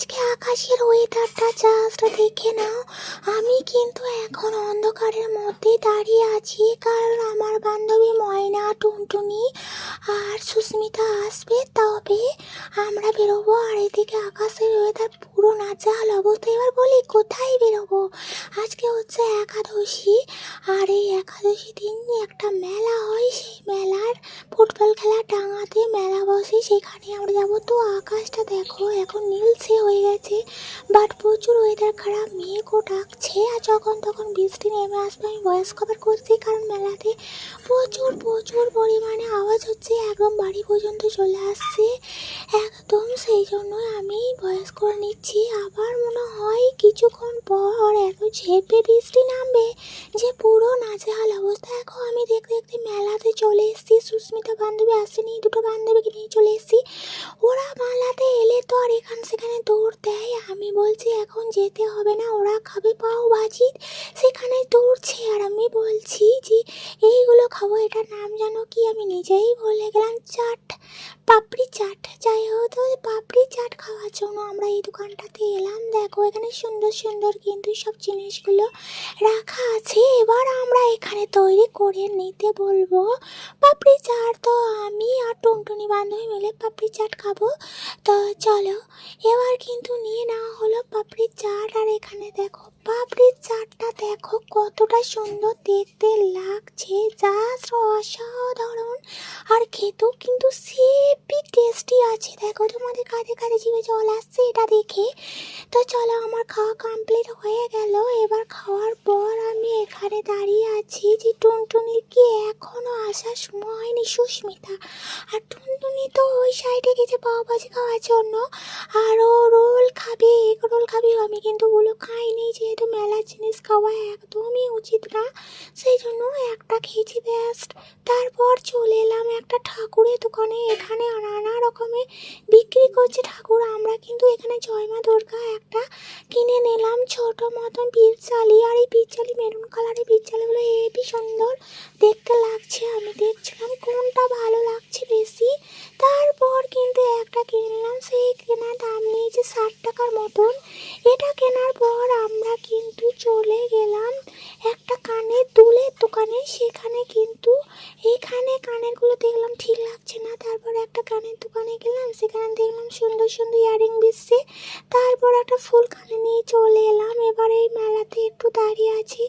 আজকে আকাশের ওয়েদারটা জাস্ট দেখে নাও। আমি কিন্তু এখন অন্ধকারের মধ্যে দাঁড়িয়ে আছি, কারণ আমার বান্ধবী ময়না, টুনটুনি আর সুস্মিতা আসবে। তবে আমরা বেরোবো আর এদিকে আকাশের ওয়েদার পুরো নাচাল অবস্থা। এবার বলি, কোথায় বেরোবো? আজকে হচ্ছে একাদশী, আর এই একাদশী দিন একটা মেলা হয়। সেই মেলার ফুটবল খেলা ডাঙাতে মেলা বসে। সেখানে আমরা যাব। তো আকাশটা দেখো, এখন নীলসে হয়ে গেছে। বাট প্রচুর ওয়েদার খারাপ। মেঘও ডাকছে। আর যখন তখন বৃষ্টি নেমে আসবে, আমি ভয়েস কভার করছি কারণ মেলাতে প্রচুর প্রচুর পরিমাণে আওয়াজ হচ্ছে। একদম বাড়ি পর্যন্ত চলে আসছে। একদম সেই জন্য আমি ভয়েস করে নিচ্ছি। আবার মনে হয় কিছুক্ষণ পর এত ঝেপে বৃষ্টি নামবে যে পুরো নাজেহাল অবস্থা। এখন আমি দেখতে দেখতে মেলাতে চলে এসেছি। সুস্মিতা বান্ধবী আসেনি, দুটো বান্ধবীকে নিয়ে চলে এসেছি। ওরা মেলাতে আর এখান সেখানে দৌড় দেয়। আমি বলছি, এখন যেতে হবে না, ওরা খাবে পাও বাজি সেখানে দৌড়ছে আর আমি বলছি যে, এইগুলো খাব, এটার নাম যেন কি? আমি নিজেই বলে গেলাম, চাট, পাপড়ি চাট। যাই হোক পাপড়ি চাট খাওয়ার জন্য আমরা এই দোকানটাতে এলাম দেখো, এখানে সুন্দর সুন্দর কিন্তু সব জিনিসগুলো রাখা আছে। এবার আমরা এখানে তৈরি করে নিতে বলব পাপড়ি চাট। তো আমি আর টুনটুনি বান্ধবী মিলে পাপড়ি চাট খাব। তো চলো, এবার কিন্তু নিয়ে নেওয়া হলো পাপড়ি চাট। আর এখানে দেখো পাপড়ির চাটটা দেখো কতটা সুন্দর। দেখতে লাগছে, জাস্ট অসাধারণ। আর খেতেও কিন্তু সেপি টেস্টি আছে। দেখো তোমাদের কাঁধে কাঁধে জিভে জল আসছে এটা দেখে। তো চলো আমার খাওয়া কমপ্লিট হয়ে গেল। এবার খাওয়ার পর আমি এখানে দাঁড়িয়ে আছি যে টুনটুনির কি এখনও আসার সময় হয়নি সুস্মিতা। আর টুনটুনি তো ওই সাইডে গেছে পাও ভাজি খাওয়ার জন্য আর ও রোল খাবে, এগ রোল খাবে, আমি কিন্তু ওগুলো খাইনি। যেহেতু মেলার জিনিস খাওয়া একদমই উচিত না। সেই জন্য একটা খেয়েছি ব্যাস্ট তারপর চলে এলাম একটা ঠাকুরের দোকানে। এখানে নানা রকমের বিক্রি করছে ঠাকুর। আমরা কিন্তু এখানে জয়মা দুর্গা একটা কিনে নিলাম। ছোট মতন পিরচালি আর এই পিরচালি মেরুন কালারের পিরচালিগুলো হেবি সুন্দর। দেখতে লাগছে, আমি দেখছিলাম। কোনটা ভালো লাগছে বেশি? তারপর কিন্তু একটা কিনলাম। সেই কেনা নিয়েছে ষাট টাকার মতন, এটা কেনার পর আমরা কিন্তু চলে গেলাম একটা কানের দুলের দোকানে। সেখানে কিন্তু এখানে কানেরগুলো দেখলাম ঠিক লাগছে না। তারপর একটা কানের দোকানে গেলাম, সেখানে দেখলাম সুন্দর সুন্দর ইয়ারিং দিচ্ছে তারপর একটা ফুল কানে নিয়ে চলে এলাম। এবার এই মেলাতে একটু দাঁড়িয়ে আছি।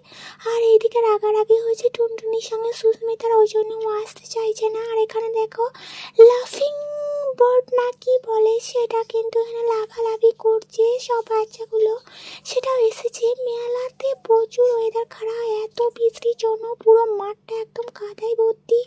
আর এইদিকে রাগারাগি হয়েছে টুনটুনির সঙ্গে। সুস্মিতার ওই জন্য ও আসতে চাইছে না। আর এখানে দেখো লাফিং বোর্ড না কি বলে, সেটা কিন্তু এখানে বাচ্চাগুলো। সেটাও এসেছে। মেলাতে প্রচুর ওয়েদার খারাপ, এত বৃষ্টির জন্য পুরো মাঠটা একদম কাদায় ভর্তি।